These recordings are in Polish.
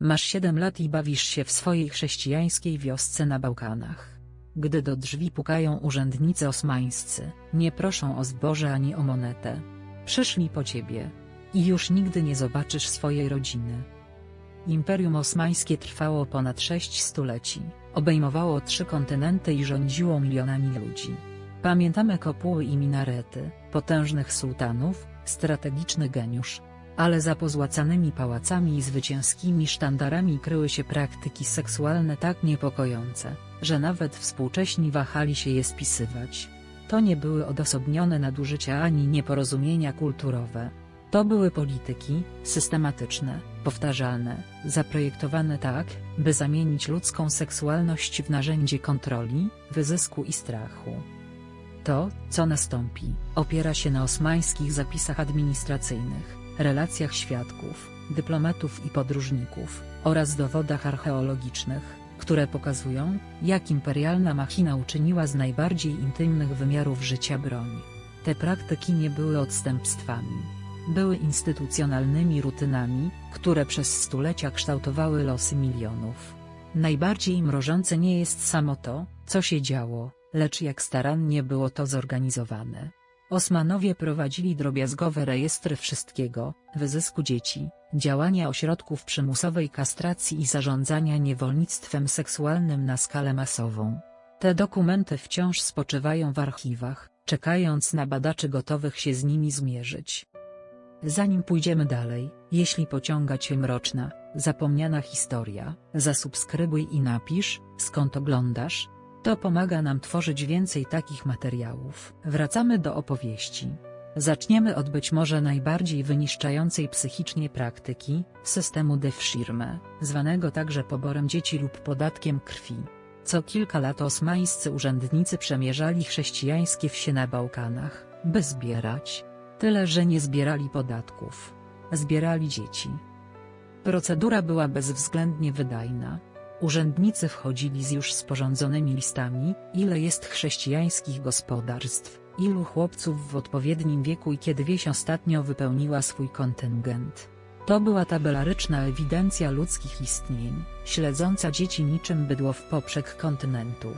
Masz siedem lat i bawisz się w swojej chrześcijańskiej wiosce na Bałkanach. Gdy do drzwi pukają urzędnicy osmańscy, nie proszą o zboże ani o monetę. Przyszli po ciebie. I już nigdy nie zobaczysz swojej rodziny. Imperium Osmańskie trwało ponad sześć stuleci, obejmowało trzy kontynenty i rządziło milionami ludzi. Pamiętamy kopuły i minarety, potężnych sułtanów, strategiczny geniusz. Ale za pozłacanymi pałacami i zwycięskimi sztandarami kryły się praktyki seksualne tak niepokojące, że nawet współcześni wahali się je spisywać. To nie były odosobnione nadużycia ani nieporozumienia kulturowe. To były polityki, systematyczne, powtarzalne, zaprojektowane tak, by zamienić ludzką seksualność w narzędzie kontroli, wyzysku i strachu. To, co nastąpi, opiera się na osmańskich zapisach administracyjnych, relacjach świadków, dyplomatów i podróżników, oraz dowodach archeologicznych, które pokazują, jak imperialna machina uczyniła z najbardziej intymnych wymiarów życia broń. Te praktyki nie były odstępstwami. Były instytucjonalnymi rutynami, które przez stulecia kształtowały losy milionów. Najbardziej mrożące nie jest samo to, co się działo, lecz jak starannie było to zorganizowane. Osmanowie prowadzili drobiazgowe rejestry wszystkiego, wyzysku dzieci, działania ośrodków przymusowej kastracji i zarządzania niewolnictwem seksualnym na skalę masową. Te dokumenty wciąż spoczywają w archiwach, czekając na badaczy gotowych się z nimi zmierzyć. Zanim pójdziemy dalej, jeśli pociąga Cię mroczna, zapomniana historia, zasubskrybuj i napisz, skąd oglądasz, to pomaga nam tworzyć więcej takich materiałów. Wracamy do opowieści. Zaczniemy od być może najbardziej wyniszczającej psychicznie praktyki, systemu Defschirme, zwanego także poborem dzieci lub podatkiem krwi. Co kilka lat osmańscy urzędnicy przemierzali chrześcijańskie wsie na Bałkanach, by zbierać. Tyle że nie zbierali podatków. Zbierali dzieci. Procedura była bezwzględnie wydajna. Urzędnicy wchodzili z już sporządzonymi listami, ile jest chrześcijańskich gospodarstw, ilu chłopców w odpowiednim wieku i kiedy wieś ostatnio wypełniła swój kontyngent. To była tabelaryczna ewidencja ludzkich istnień, śledząca dzieci niczym bydło w poprzek kontynentu.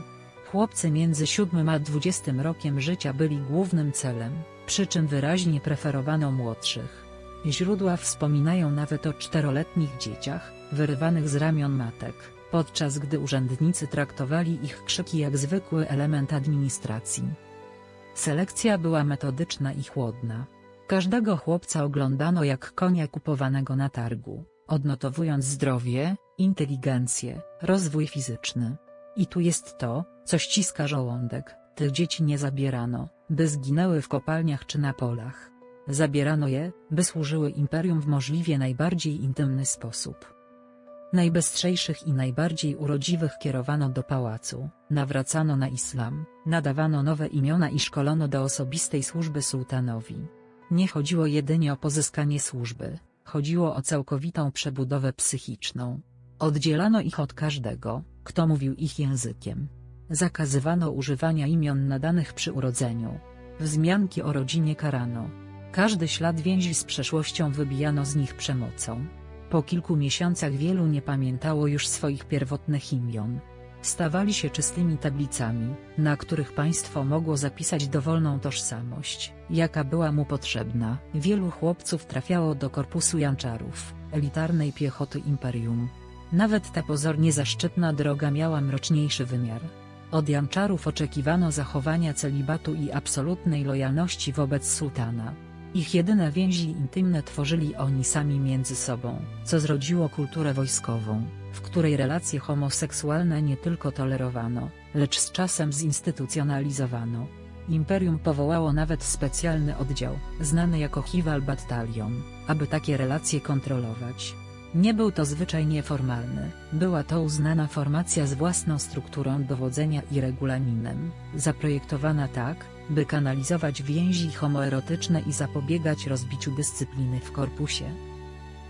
Chłopcy między 7 a 20 rokiem życia byli głównym celem, przy czym wyraźnie preferowano młodszych. Źródła wspominają nawet o czteroletnich dzieciach, wyrywanych z ramion matek podczas gdy urzędnicy traktowali ich krzyki jak zwykły element administracji. Selekcja była metodyczna i chłodna. Każdego chłopca oglądano jak konia kupowanego na targu, odnotowując zdrowie, inteligencję, rozwój fizyczny. I tu jest to, co ściska żołądek, tych dzieci nie zabierano, by zginęły w kopalniach czy na polach. Zabierano je, by służyły imperium w możliwie najbardziej intymny sposób. Najbystrzejszych i najbardziej urodziwych kierowano do pałacu, nawracano na islam, nadawano nowe imiona i szkolono do osobistej służby sułtanowi. Nie chodziło jedynie o pozyskanie służby, chodziło o całkowitą przebudowę psychiczną. Oddzielano ich od każdego, kto mówił ich językiem. Zakazywano używania imion nadanych przy urodzeniu. Wzmianki o rodzinie karano. Każdy ślad więzi z przeszłością wybijano z nich przemocą. Po kilku miesiącach wielu nie pamiętało już swoich pierwotnych imion. Stawali się czystymi tablicami, na których państwo mogło zapisać dowolną tożsamość, jaka była mu potrzebna. Wielu chłopców trafiało do korpusu janczarów, elitarnej piechoty imperium. Nawet ta pozornie zaszczytna droga miała mroczniejszy wymiar. Od janczarów oczekiwano zachowania celibatu i absolutnej lojalności wobec sułtana. Ich jedyne więzi intymne tworzyli oni sami między sobą, co zrodziło kulturę wojskową, w której relacje homoseksualne nie tylko tolerowano, lecz z czasem zinstytucjonalizowano. Imperium powołało nawet specjalny oddział, znany jako Hival Battalion, aby takie relacje kontrolować. Nie był to zwyczaj nieformalny, była to uznana formacja z własną strukturą dowodzenia i regulaminem, zaprojektowana tak, by kanalizować więzi homoerotyczne i zapobiegać rozbiciu dyscypliny w korpusie.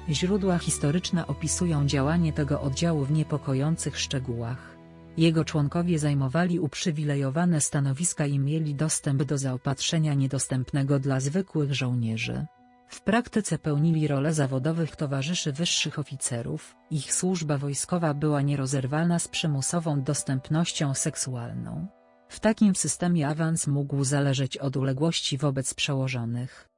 Źródła historyczne opisują działanie tego oddziału w niepokojących szczegółach. Jego członkowie zajmowali uprzywilejowane stanowiska i mieli dostęp do zaopatrzenia niedostępnego dla zwykłych żołnierzy. W praktyce pełnili rolę zawodowych towarzyszy wyższych oficerów, ich służba wojskowa była nierozerwalna z przymusową dostępnością seksualną. W takim systemie awans mógł zależeć od uległości wobec przełożonych.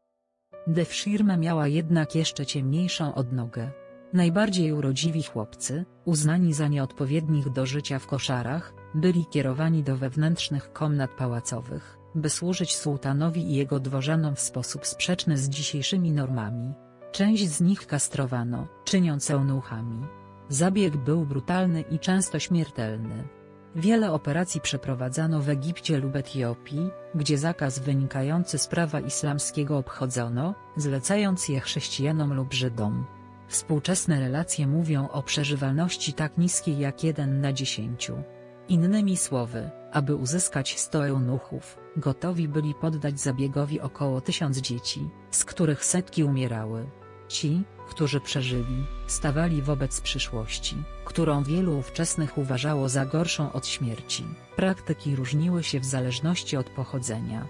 Devshirme miała jednak jeszcze ciemniejszą odnogę. Najbardziej urodziwi chłopcy, uznani za nieodpowiednich do życia w koszarach, byli kierowani do wewnętrznych komnat pałacowych, by służyć sułtanowi i jego dworzanom w sposób sprzeczny z dzisiejszymi normami. Część z nich kastrowano, czyniąc eunuchami. Zabieg był brutalny i często śmiertelny. Wiele operacji przeprowadzano w Egipcie lub Etiopii, gdzie zakaz wynikający z prawa islamskiego obchodzono, zlecając je chrześcijanom lub Żydom. Współczesne relacje mówią o przeżywalności tak niskiej jak 1 na 10. Innymi słowy, aby uzyskać 100 eunuchów, gotowi byli poddać zabiegowi około 1000 dzieci, z których setki umierały. Ci, którzy przeżyli, stawali wobec przyszłości, którą wielu ówczesnych uważało za gorszą od śmierci. Praktyki różniły się w zależności od pochodzenia.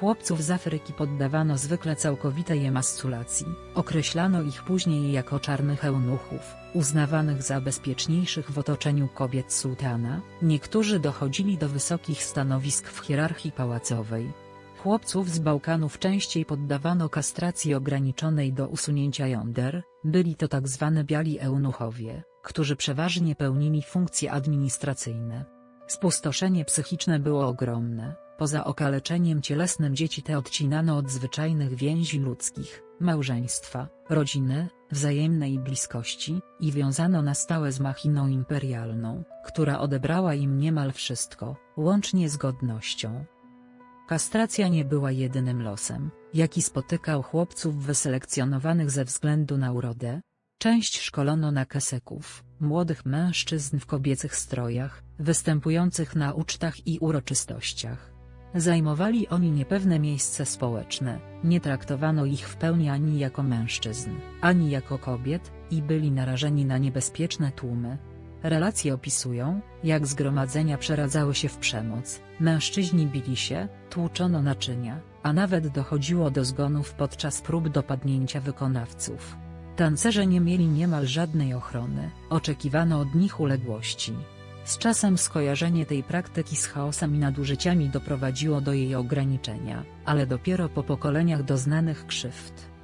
Chłopców z Afryki poddawano zwykle całkowitej emasculacji, określano ich później jako czarnych eunuchów, uznawanych za bezpieczniejszych w otoczeniu kobiet sułtana, niektórzy dochodzili do wysokich stanowisk w hierarchii pałacowej. Chłopców z Bałkanów częściej poddawano kastracji ograniczonej do usunięcia jąder, byli to tak zwane biali eunuchowie, którzy przeważnie pełnili funkcje administracyjne. Spustoszenie psychiczne było ogromne, poza okaleczeniem cielesnym dzieci te odcinano od zwyczajnych więzi ludzkich, małżeństwa, rodziny, wzajemnej bliskości, i wiązano na stałe z machiną imperialną, która odebrała im niemal wszystko, łącznie z godnością. Kastracja nie była jedynym losem, jaki spotykał chłopców wyselekcjonowanych ze względu na urodę. Część szkolono na keseków, młodych mężczyzn w kobiecych strojach, występujących na ucztach i uroczystościach. Zajmowali oni niepewne miejsce społeczne, nie traktowano ich w pełni ani jako mężczyzn, ani jako kobiet, i byli narażeni na niebezpieczne tłumy. Relacje opisują, jak zgromadzenia przeradzały się w przemoc, mężczyźni bili się, tłuczono naczynia, a nawet dochodziło do zgonów podczas prób dopadnięcia wykonawców. Tancerze nie mieli niemal żadnej ochrony, oczekiwano od nich uległości. Z czasem skojarzenie tej praktyki z chaosem i nadużyciami doprowadziło do jej ograniczenia, ale dopiero po pokoleniach doznanych krzywd.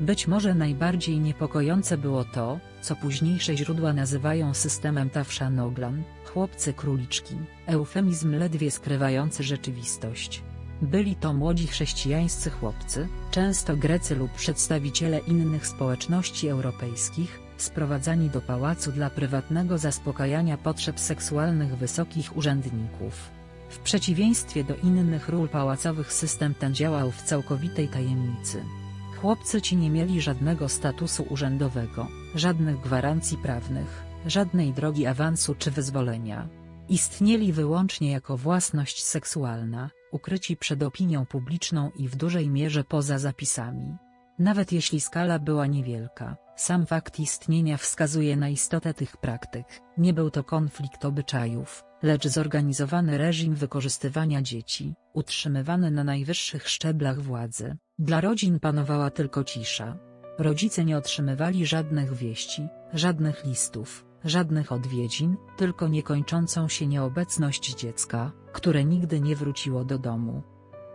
Być może najbardziej niepokojące było to, co późniejsze źródła nazywają systemem Tafshanoglan, chłopcy króliczki, eufemizm ledwie skrywający rzeczywistość. Byli to młodzi chrześcijańscy chłopcy, często Grecy lub przedstawiciele innych społeczności europejskich, sprowadzani do pałacu dla prywatnego zaspokajania potrzeb seksualnych wysokich urzędników. W przeciwieństwie do innych ról pałacowych system ten działał w całkowitej tajemnicy. Chłopcy ci nie mieli żadnego statusu urzędowego, żadnych gwarancji prawnych, żadnej drogi awansu czy wyzwolenia. Istnieli wyłącznie jako własność seksualna, ukryci przed opinią publiczną i w dużej mierze poza zapisami. Nawet jeśli skala była niewielka, sam fakt istnienia wskazuje na istotę tych praktyk. Nie był to konflikt obyczajów, lecz zorganizowany reżim wykorzystywania dzieci, utrzymywany na najwyższych szczeblach władzy. Dla rodzin panowała tylko cisza. Rodzice nie otrzymywali żadnych wieści, żadnych listów, żadnych odwiedzin, tylko niekończącą się nieobecność dziecka, które nigdy nie wróciło do domu.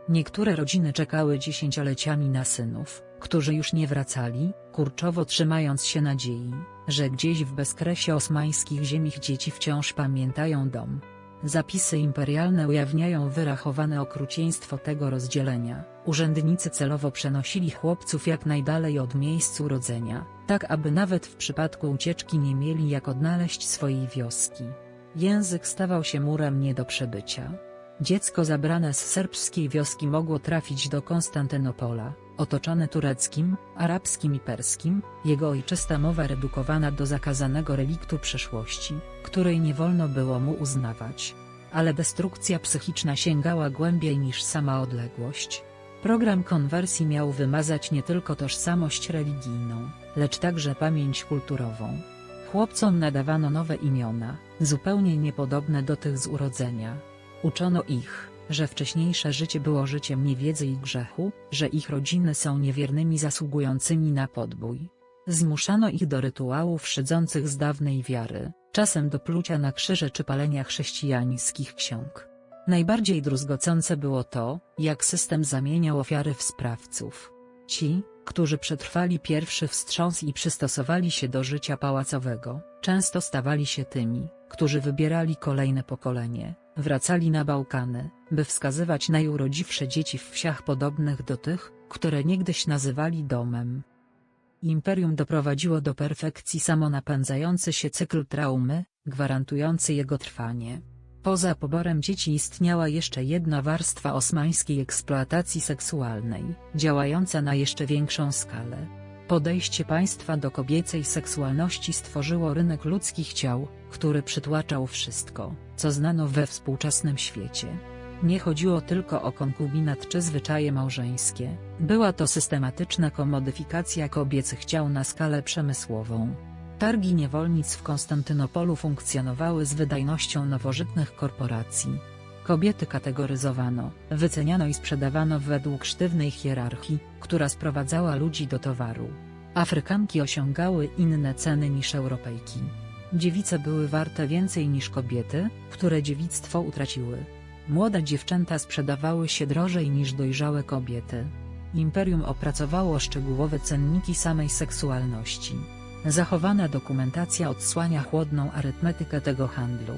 Niektóre rodziny czekały dziesięcioleciami na synów, którzy już nie wracali, kurczowo trzymając się nadziei, że gdzieś w bezkresie osmańskich ziemi dzieci wciąż pamiętają dom. Zapisy imperialne ujawniają wyrachowane okrucieństwo tego rozdzielenia. Urzędnicy celowo przenosili chłopców jak najdalej od miejsc urodzenia, tak aby nawet w przypadku ucieczki nie mieli jak odnaleźć swojej wioski. Język stawał się murem nie do przebycia. Dziecko zabrane z serbskiej wioski mogło trafić do Konstantynopola, otoczone tureckim, arabskim i perskim, jego ojczysta mowa redukowana do zakazanego reliktu przeszłości, której nie wolno było mu uznawać. Ale destrukcja psychiczna sięgała głębiej niż sama odległość. Program konwersji miał wymazać nie tylko tożsamość religijną, lecz także pamięć kulturową. Chłopcom nadawano nowe imiona, zupełnie niepodobne do tych z urodzenia. Uczono ich, że wcześniejsze życie było życiem niewiedzy i grzechu, że ich rodziny są niewiernymi zasługującymi na podbój. Zmuszano ich do rytuałów szydzących z dawnej wiary, czasem do plucia na krzyże czy palenia chrześcijańskich ksiąg. Najbardziej druzgocące było to, jak system zamieniał ofiary w sprawców. Ci, którzy przetrwali pierwszy wstrząs i przystosowali się do życia pałacowego, często stawali się tymi, którzy wybierali kolejne pokolenie, wracali na Bałkany, by wskazywać najurodziwsze dzieci w wsiach podobnych do tych, które niegdyś nazywali domem. Imperium doprowadziło do perfekcji samonapędzający się cykl traumy, gwarantujący jego trwanie. Poza poborem dzieci istniała jeszcze jedna warstwa osmańskiej eksploatacji seksualnej, działająca na jeszcze większą skalę. Podejście państwa do kobiecej seksualności stworzyło rynek ludzkich ciał, który przytłaczał wszystko, co znano we współczesnym świecie. Nie chodziło tylko o konkubinat czy zwyczaje małżeńskie, była to systematyczna komodyfikacja kobiecych ciał na skalę przemysłową. Targi niewolnic w Konstantynopolu funkcjonowały z wydajnością nowożytnych korporacji. Kobiety kategoryzowano, wyceniano i sprzedawano według sztywnej hierarchii, która sprowadzała ludzi do towaru. Afrykanki osiągały inne ceny niż Europejki. Dziewice były warte więcej niż kobiety, które dziewictwo utraciły. Młode dziewczęta sprzedawały się drożej niż dojrzałe kobiety. Imperium opracowało szczegółowe cenniki samej seksualności. Zachowana dokumentacja odsłania chłodną arytmetykę tego handlu.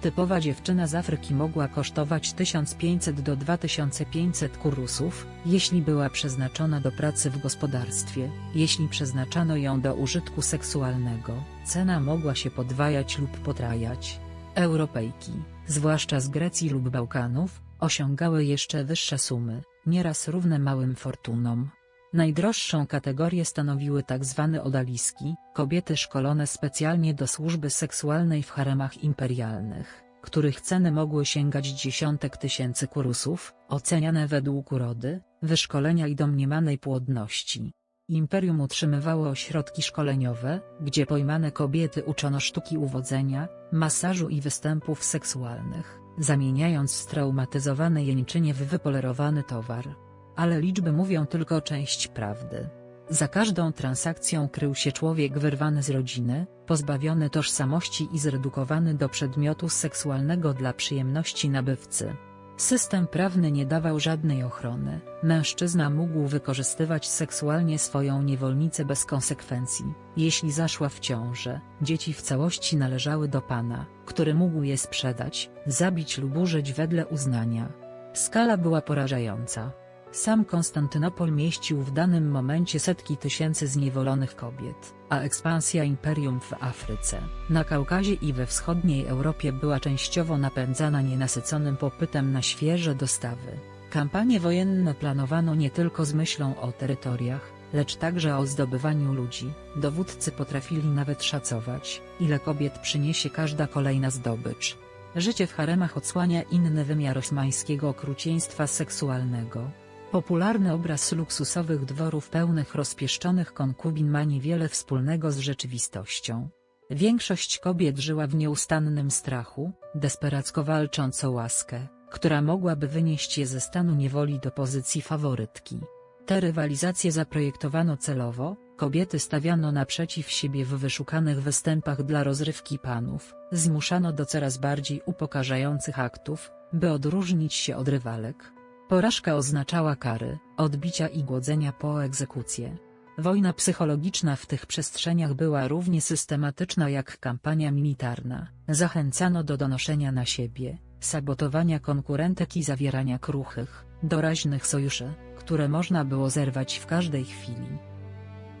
Typowa dziewczyna z Afryki mogła kosztować 1500 do 2500 kurusów, jeśli była przeznaczona do pracy w gospodarstwie, jeśli przeznaczano ją do użytku seksualnego, cena mogła się podwajać lub potrajać. Europejki, zwłaszcza z Grecji lub Bałkanów, osiągały jeszcze wyższe sumy, nieraz równe małym fortunom. Najdroższą kategorię stanowiły tzw. odaliski, kobiety szkolone specjalnie do służby seksualnej w haremach imperialnych, których ceny mogły sięgać dziesiątek tysięcy kurusów, oceniane według urody, wyszkolenia i domniemanej płodności. Imperium utrzymywało ośrodki szkoleniowe, gdzie pojmane kobiety uczono sztuki uwodzenia, masażu i występów seksualnych, zamieniając straumatyzowane jeńczynie w wypolerowany towar ale liczby mówią tylko część prawdy. Za każdą transakcją krył się człowiek wyrwany z rodziny, pozbawiony tożsamości i zredukowany do przedmiotu seksualnego dla przyjemności nabywcy. System prawny nie dawał żadnej ochrony, mężczyzna mógł wykorzystywać seksualnie swoją niewolnicę bez konsekwencji, jeśli zaszła w ciążę, dzieci w całości należały do pana, który mógł je sprzedać, zabić lub użyć wedle uznania. Skala była porażająca. Sam Konstantynopol mieścił w danym momencie setki tysięcy zniewolonych kobiet, a ekspansja imperium w Afryce, na Kaukazie i we wschodniej Europie była częściowo napędzana nienasyconym popytem na świeże dostawy. Kampanie wojenne planowano nie tylko z myślą o terytoriach, lecz także o zdobywaniu ludzi. Dowódcy potrafili nawet szacować, ile kobiet przyniesie każda kolejna zdobycz. Życie w haremach odsłania inny wymiar osmańskiego okrucieństwa seksualnego. Popularny obraz luksusowych dworów pełnych rozpieszczonych konkubin ma niewiele wspólnego z rzeczywistością. Większość kobiet żyła w nieustannym strachu, desperacko walcząc o łaskę, która mogłaby wynieść je ze stanu niewoli do pozycji faworytki. Te rywalizacje zaprojektowano celowo, kobiety stawiano naprzeciw siebie w wyszukanych występach dla rozrywki panów, zmuszano do coraz bardziej upokarzających aktów, by odróżnić się od rywalek. Porażka oznaczała kary, odbicia i głodzenia po egzekucję. Wojna psychologiczna w tych przestrzeniach była równie systematyczna jak kampania militarna. Zachęcano do donoszenia na siebie, sabotowania konkurentek i zawierania kruchych, doraźnych sojuszy, które można było zerwać w każdej chwili.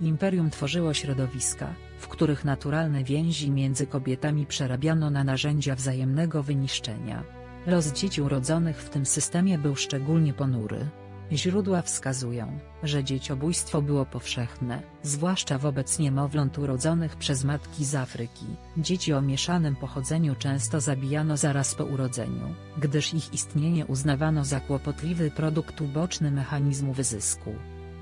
Imperium tworzyło środowiska, w których naturalne więzi między kobietami przerabiano na narzędzia wzajemnego wyniszczenia. Los dzieci urodzonych w tym systemie był szczególnie ponury. Źródła wskazują, że dzieciobójstwo było powszechne, zwłaszcza wobec niemowląt urodzonych przez matki z Afryki. Dzieci o mieszanym pochodzeniu często zabijano zaraz po urodzeniu, gdyż ich istnienie uznawano za kłopotliwy produkt uboczny mechanizmu wyzysku.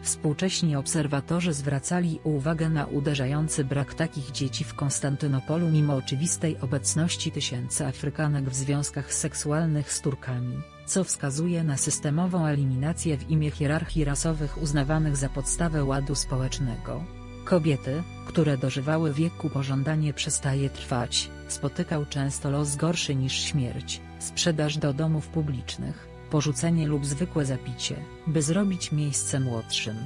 Współcześni obserwatorzy zwracali uwagę na uderzający brak takich dzieci w Konstantynopolu mimo oczywistej obecności tysięcy Afrykanek w związkach seksualnych z Turkami. co wskazuje na systemową eliminację w imię hierarchii rasowych uznawanych za podstawę ładu społecznego. Kobiety, które dożywały wieku pożądanie przestaje trwać, spotykał często los gorszy niż śmierć, sprzedaż do domów publicznych, porzucenie lub zwykłe zapicie, by zrobić miejsce młodszym.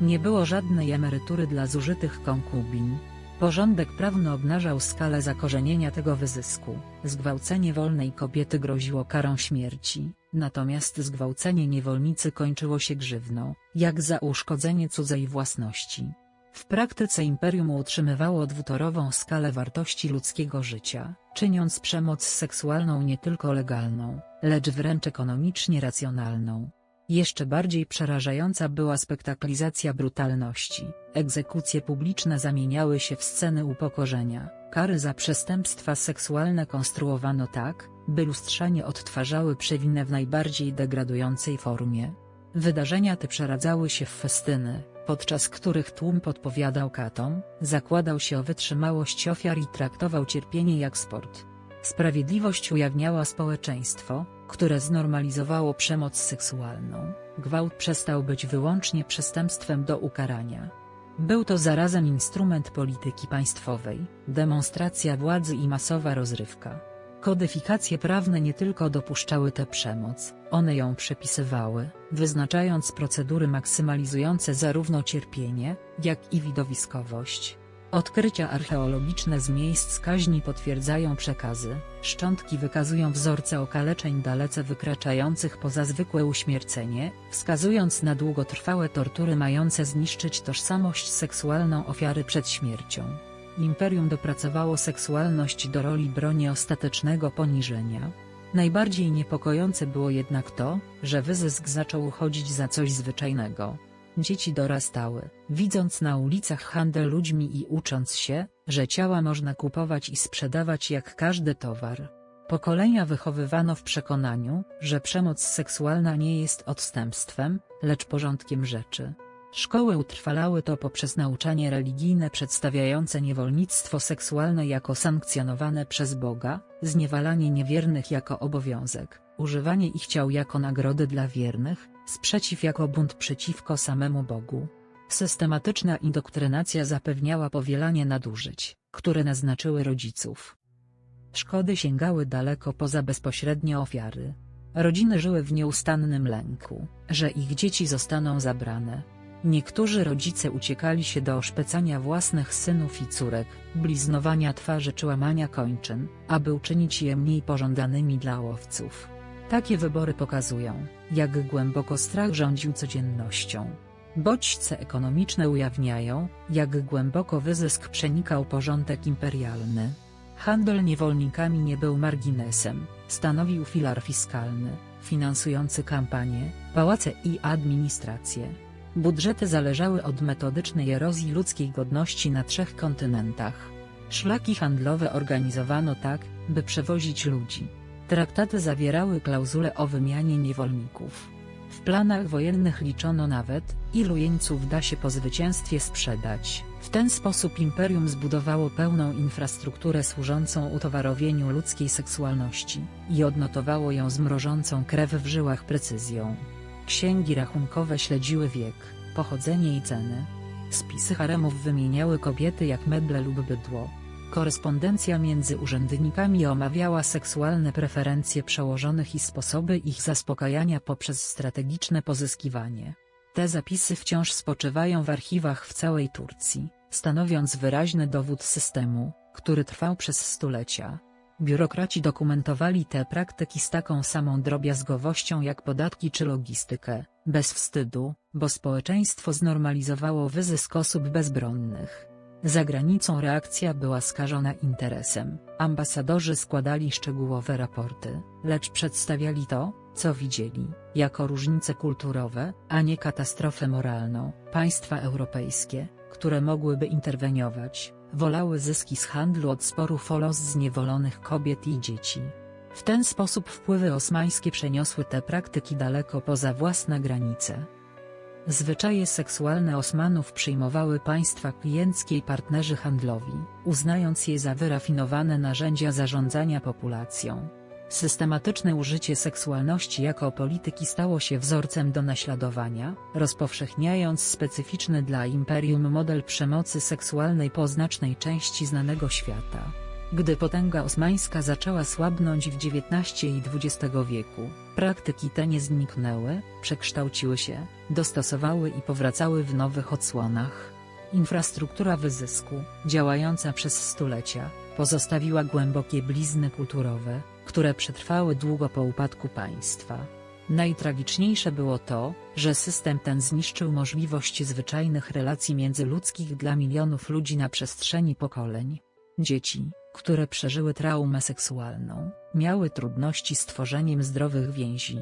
Nie było żadnej emerytury dla zużytych konkubin. Porządek prawny obnażał skalę zakorzenienia tego wyzysku. Zgwałcenie wolnej kobiety groziło karą śmierci, natomiast zgwałcenie niewolnicy kończyło się grzywną, jak za uszkodzenie cudzej własności. W praktyce imperium utrzymywało dwutorową skalę wartości ludzkiego życia, czyniąc przemoc seksualną nie tylko legalną, lecz wręcz ekonomicznie racjonalną. Jeszcze bardziej przerażająca była spektaklizacja brutalności. Egzekucje publiczne zamieniały się w sceny upokorzenia. Kary za przestępstwa seksualne konstruowano tak, by lustrzanie odtwarzały przewinę w najbardziej degradującej formie. Wydarzenia te przeradzały się w festyny, podczas których tłum podpowiadał katom, zakładał się o wytrzymałość ofiar i traktował cierpienie jak sport. Sprawiedliwość ujawniała społeczeństwo, które znormalizowało przemoc seksualną. Gwałt przestał być wyłącznie przestępstwem do ukarania. Był to zarazem instrument polityki państwowej, demonstracja władzy i masowa rozrywka. Kodyfikacje prawne nie tylko dopuszczały tę przemoc, one ją przepisywały, wyznaczając procedury maksymalizujące zarówno cierpienie, jak i widowiskowość. Odkrycia archeologiczne z miejsc kaźni potwierdzają przekazy, szczątki wykazują wzorce okaleczeń dalece wykraczających poza zwykłe uśmiercenie, wskazując na długotrwałe tortury mające zniszczyć tożsamość seksualną ofiary przed śmiercią. Imperium dopracowało seksualność do roli broni ostatecznego poniżenia. Najbardziej niepokojące było jednak to, że wyzysk zaczął uchodzić za coś zwyczajnego. Dzieci dorastały, widząc na ulicach handel ludźmi i ucząc się, że ciała można kupować i sprzedawać jak każdy towar. Pokolenia wychowywano w przekonaniu, że przemoc seksualna nie jest odstępstwem, lecz porządkiem rzeczy. Szkoły utrwalały to poprzez nauczanie religijne przedstawiające niewolnictwo seksualne jako sankcjonowane przez Boga, zniewalanie niewiernych jako obowiązek, używanie ich ciał jako nagrody dla wiernych, sprzeciw jako bunt przeciwko samemu Bogu. Systematyczna indoktrynacja zapewniała powielanie nadużyć, które naznaczyły rodziców. Szkody sięgały daleko poza bezpośrednie ofiary. Rodziny żyły w nieustannym lęku, że ich dzieci zostaną zabrane, Niektórzy rodzice uciekali się do oszpecania własnych synów i córek, bliznowania twarzy czy łamania kończyn, aby uczynić je mniej pożądanymi dla łowców. Takie wybory pokazują, jak głęboko strach rządził codziennością. Bodźce ekonomiczne ujawniają, jak głęboko wyzysk przenikał porządek imperialny. Handel niewolnikami nie był marginesem, stanowił filar fiskalny, finansujący kampanie, pałace i administrację. Budżety zależały od metodycznej erozji ludzkiej godności na trzech kontynentach. Szlaki handlowe organizowano tak, by przewozić ludzi. Traktaty zawierały klauzule o wymianie niewolników. W planach wojennych liczono nawet, ilu jeńców da się po zwycięstwie sprzedać. W ten sposób imperium zbudowało pełną infrastrukturę służącą utowarowieniu ludzkiej seksualności i odnotowało ją z mrożącą krew w żyłach precyzją. Księgi rachunkowe śledziły wiek, pochodzenie i ceny. Spisy haremów wymieniały kobiety jak meble lub bydło. Korespondencja między urzędnikami omawiała seksualne preferencje przełożonych i sposoby ich zaspokajania poprzez strategiczne pozyskiwanie. Te zapisy wciąż spoczywają w archiwach w całej Turcji, stanowiąc wyraźny dowód systemu, który trwał przez stulecia. Biurokraci dokumentowali te praktyki z taką samą drobiazgowością jak podatki czy logistykę, bez wstydu, bo społeczeństwo znormalizowało wyzysk osób bezbronnych. Za granicą reakcja była skażona interesem, ambasadorzy składali szczegółowe raporty, lecz przedstawiali to, co widzieli, jako różnice kulturowe, a nie katastrofę moralną. Państwa europejskie, które mogłyby interweniować, wolały zyski z handlu od sporów o los zniewolonych kobiet i dzieci. W ten sposób wpływy osmańskie przeniosły te praktyki daleko poza własne granice. Zwyczaje seksualne Osmanów przyjmowały państwa klienckie i partnerzy handlowi, uznając je za wyrafinowane narzędzia zarządzania populacją. Systematyczne użycie seksualności jako polityki stało się wzorcem do naśladowania, rozpowszechniając specyficzny dla imperium model przemocy seksualnej po znacznej części znanego świata. Gdy potęga osmańska zaczęła słabnąć w XIX i XX wieku, praktyki te nie zniknęły, przekształciły się, dostosowały i powracały w nowych odsłonach. Infrastruktura wyzysku, działająca przez stulecia, pozostawiła głębokie blizny kulturowe, które przetrwały długo po upadku państwa. Najtragiczniejsze było to, że system ten zniszczył możliwość zwyczajnych relacji międzyludzkich dla milionów ludzi na przestrzeni pokoleń. Dzieci, które przeżyły traumę seksualną, miały trudności z tworzeniem zdrowych więzi.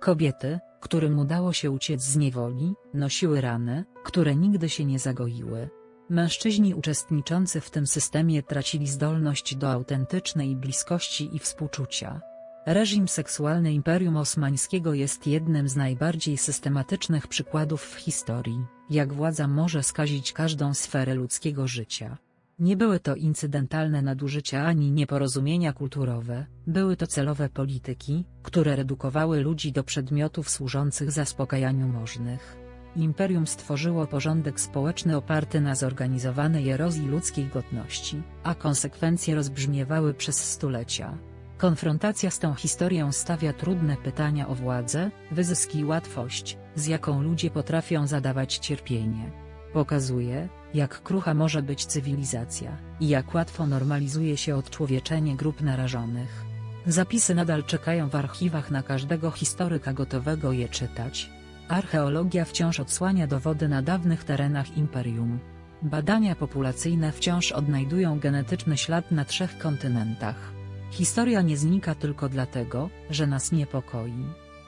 Kobiety, którym udało się uciec z niewoli, nosiły rany, które nigdy się nie zagoiły. Mężczyźni uczestniczący w tym systemie tracili zdolność do autentycznej bliskości i współczucia. Reżim seksualny Imperium Osmańskiego jest jednym z najbardziej systematycznych przykładów w historii, jak władza może skazić każdą sferę ludzkiego życia. Nie były to incydentalne nadużycia ani nieporozumienia kulturowe, były to celowe polityki, które redukowały ludzi do przedmiotów służących zaspokajaniu możnych. Imperium stworzyło porządek społeczny oparty na zorganizowanej erozji ludzkiej godności, a konsekwencje rozbrzmiewały przez stulecia. Konfrontacja z tą historią stawia trudne pytania o władzę, wyzysk i łatwość, z jaką ludzie potrafią zadawać cierpienie. Pokazuje, jak krucha może być cywilizacja, i jak łatwo normalizuje się odczłowieczenie grup narażonych. Zapisy nadal czekają w archiwach na każdego historyka gotowego je czytać. Archeologia wciąż odsłania dowody na dawnych terenach imperium. Badania populacyjne wciąż odnajdują genetyczny ślad na trzech kontynentach. Historia nie znika tylko dlatego, że nas niepokoi.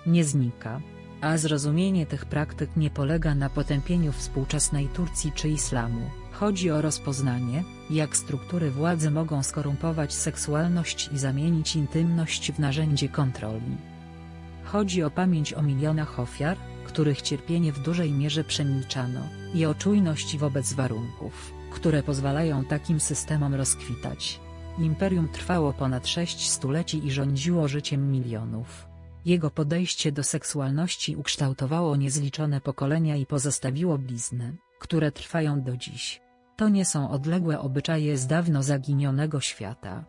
Nie znika. A zrozumienie tych praktyk nie polega na potępieniu współczesnej Turcji czy islamu. Chodzi o rozpoznanie, jak struktury władzy mogą skorumpować seksualność i zamienić intymność w narzędzie kontroli. Chodzi o pamięć o milionach ofiar, których cierpienie w dużej mierze przemilczano, i o czujność wobec warunków, które pozwalają takim systemom rozkwitać. Imperium trwało ponad sześć stuleci i rządziło życiem milionów. Jego podejście do seksualności ukształtowało niezliczone pokolenia i pozostawiło blizny, które trwają do dziś. To nie są odległe obyczaje z dawno zaginionego świata.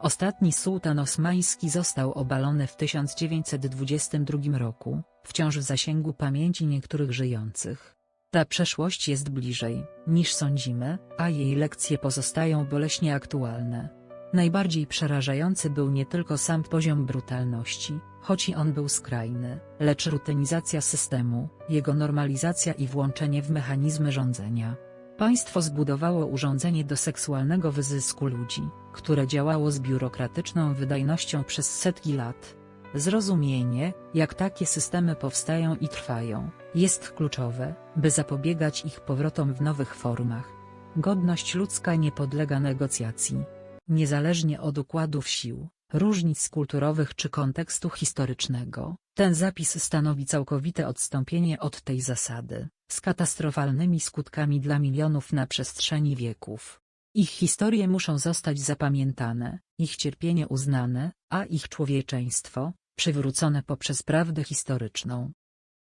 Ostatni sułtan osmański został obalony w 1922 roku, wciąż w zasięgu pamięci niektórych żyjących. Ta przeszłość jest bliżej, niż sądzimy, a jej lekcje pozostają boleśnie aktualne. Najbardziej przerażający był nie tylko sam poziom brutalności, choć i on był skrajny, lecz rutynizacja systemu, jego normalizacja i włączenie w mechanizmy rządzenia. Państwo zbudowało urządzenie do seksualnego wyzysku ludzi, które działało z biurokratyczną wydajnością przez setki lat. Zrozumienie, jak takie systemy powstają i trwają, jest kluczowe, by zapobiegać ich powrotom w nowych formach. Godność ludzka nie podlega negocjacji. Niezależnie od układów sił, różnic kulturowych czy kontekstu historycznego, ten zapis stanowi całkowite odstąpienie od tej zasady, z katastrofalnymi skutkami dla milionów na przestrzeni wieków. Ich historie muszą zostać zapamiętane, ich cierpienie uznane, a ich człowieczeństwo, przywrócone poprzez prawdę historyczną.